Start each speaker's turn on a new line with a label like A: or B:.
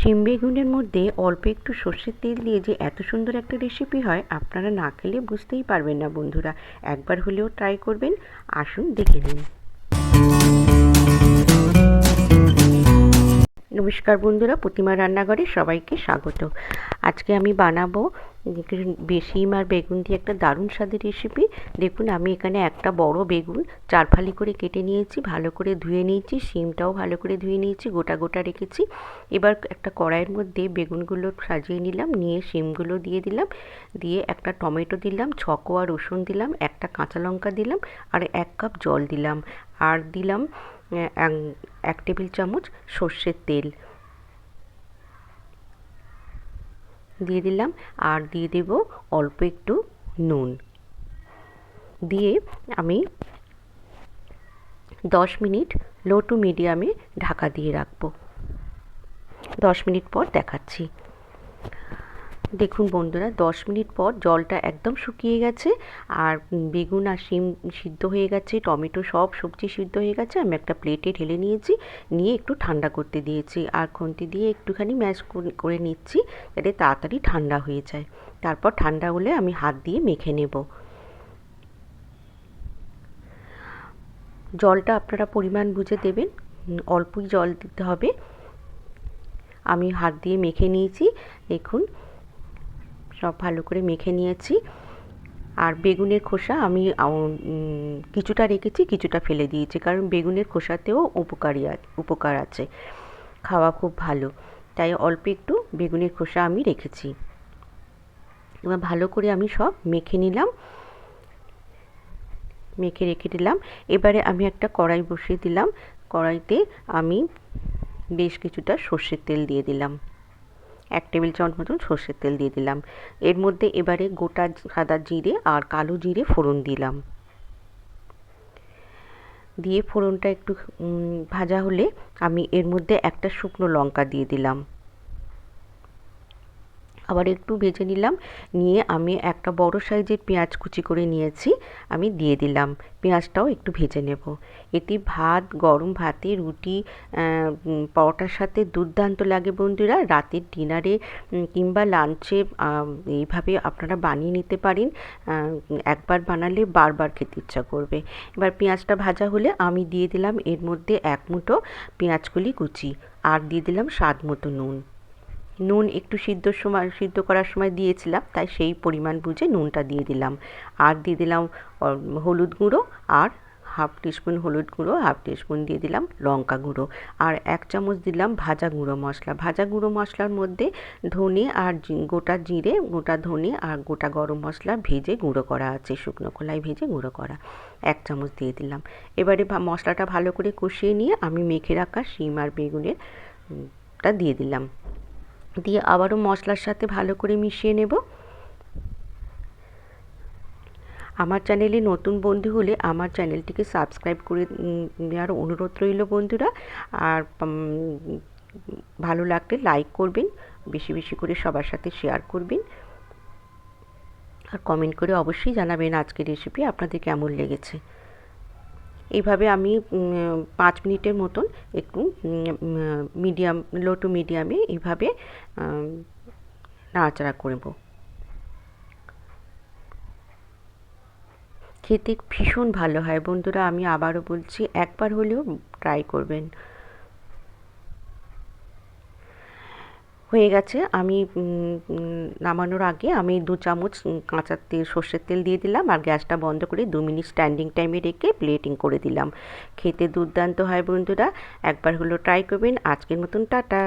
A: শিম বেগুনের মধ্যে অল্প একটু সর্ষের তেল দিয়ে যে এত সুন্দর একটা রেসিপি হয়, আপনারা না খেলে বুঝতেই পারবেন না বন্ধুরা। একবার হলেও ট্রাই করবেন। আসুন দেখে নিন। নমস্কার বন্ধুরা, প্রতিমা রান্নাঘরে সবাইকে স্বাগত। আজকে আমি বানাবো শিম আর বেগুন দিয়ে একটা দারুণ স্বাদের রেসিপি দেখুন, আমি এখানে একটা বড় বেগুন চার ফালি করে কেটে নিয়েছি, ভালো করে ধুয়ে নিয়েছি, শিমটাও ভালো করে ধুয়ে নিয়েছি, গোটা গোটা রেখেছি। এবার একটা কড়াইয়ের মধ্যে বেগুনগুলো সাজিয়ে নিলাম, নিয়ে শিমগুলো দিয়ে দিলাম, দিয়ে একটা টমেটো দিলাম ছকোয়া রসুন দিলাম, একটা কাঁচা লঙ্কা দিলাম, আর এক কাপ জল দিলাম। আর দিলাম এক টেবিল চামচ সর্ষের তেল। দিয়ে দিলাম, আর দিয়ে দেব অল্প একটু নুন। দিয়ে আমি দশ মিনিট লো টু মিডিয়ামে ঢাকা দিয়ে রাখব। দশ মিনিট পর দেখাচ্ছি। দেখুন বন্ধুরা, দশ মিনিট পর জলটা একদম শুকিয়ে গেছে আর বেগুন আর শিম সিদ্ধ হয়ে গেছে, টমেটো সব সবজি সিদ্ধ হয়ে গেছে, আমি একটা প্লেটে ঢেলে নিয়েছি, নিয়ে একটু ঠান্ডা করতে দিয়েছি আর খুন্তি দিয়ে একটুখানি ম্যাশ করে নিচ্ছি যাতে তাড়াতাড়ি ঠান্ডা হয়ে যায়। তারপর ঠান্ডা হলে আমি হাত দিয়ে মেখে নেব। জলটা আপনারা পরিমাণ বুঝে দেবেন অল্পই জল দিতে হবে। আমি হাত দিয়ে মেখে নিয়েছি, দেখুন সব ভালো করে মেখে নিয়েছি। আর বেগুনের খোসা আমি কিছুটা রেখেছি, কিছুটা ফেলে দিয়েছি। কারণ বেগুনের খোসাতেও উপকারী উপকার আছে। খাওয়া খুব ভালো। তাই অল্প একটু বেগুনের খোসা আমি রেখেছি। এবার ভালো করে আমি সব মেখে নিলাম। মেখে রেখে দিলাম। এবারে আমি একটা কড়াই বসিয়ে দিলাম। কড়াইতে আমি বেশ কিছুটা সর্ষের তেল দিয়ে দিলাম। এক টেবিল চামচ মতন সর্ষের তেল দিয়ে দিলাম। এর মধ্যে এবারে গোটা সাদা জিরে আর কালো জিরে ফোড়ন দিলাম। দিয়ে ফোড়নটা একটু ভাজা হলে আমি এর মধ্যে একটা শুকনো লঙ্কা দিয়ে দিলাম। আবার একটু ভেজে নিলাম। নিয়ে আমি একটা বড় সাইজের পেঁয়াজ কুচি করে নিয়েছি, আমি দিয়ে দিলাম। পেঁয়াজটাও একটু ভেজে নেব। এটি ভাত, গরম ভাতে রুটি পরোটার সাথে দুর্দান্ত লাগে বন্ধুরা। রাতের ডিনারে কিংবা লাঞ্চে এইভাবে আপনারা বানিয়ে নিতে পারেন। একবার বানালে বারবার খেতে ইচ্ছা করবে। এবার পেঁয়াজটা ভাজা হলে আমি দিয়ে দিলাম এর মধ্যে এক মুঠো পেঁয়াজগুলি কুচি। আর দিয়ে দিলাম স্বাদ মতো নুন। নুন একটু সিদ্ধর সময়, সিদ্ধ করার সময় দিয়েছিলাম, তাই সেই পরিমাণ বুঝে নুনটা দিয়ে দিলাম। আর দিয়ে দিলাম হলুদ গুঁড়ো আর হাফ টিস্পুন হলুদ গুঁড়ো, হাফ টিস্পুন দিয়ে দিলাম লঙ্কা গুঁড়ো। আর এক চামচ দিলাম ভাজা গুঁড়ো মশলা। ভাজা গুঁড়ো মশলার মধ্যে ধনে আর গোটা জিরে, গোটা ধনে আর গোটা গরম মশলা ভেজে গুঁড়ো করা আছে, শুকনো খোলায় ভেজে গুঁড়ো করা। এক চামচ দিয়ে দিলাম। এবারে মশলাটা ভালো করে কষিয়ে নিয়ে আমি মেখে রাখা শিম আর বেগুনের টা দিয়ে দিলাম। দিয়ে আবারও মশলার সাথে ভালো করে মিশিয়ে নেব। আমার চ্যানেলে নতুন বন্ধু হলে আমার চ্যানেলটিকে সাবস্ক্রাইব করে নেওয়ার অনুরোধ রইল বন্ধুরা। আর ভালো লাগলে লাইক করবেন, বেশি বেশি করে সবার সাথে শেয়ার করবেন। আর কমেন্ট করে অবশ্যই জানাবেন আজকের রেসিপি আপনাদের কেমন লেগেছে। এইভাবে আমি পাঁচ মিনিটের মতন একটু মিডিয়াম লো টু মিডিয়ামে এইভাবে নাড়াচাড়া করব খেতে ভীষণ ভালো হয়। বন্ধুরা, আমি আবারও বলছি, একবার হলেও ট্রাই করবেন। হয়ে গেছে। আমি নামানোর আগে আমি দু চামচ কাঁচা তেল সর্ষের তেল দিয়ে দিলাম আর গ্যাসটা বন্ধ করে দু মিনিট স্ট্যান্ডিং টাইমে রেখে প্লেটিং করে দিলাম। খেতে দুর্দান্ত হয় বন্ধুরা। একবার হলো ট্রাই করবেন। আজকের মতন টাটা।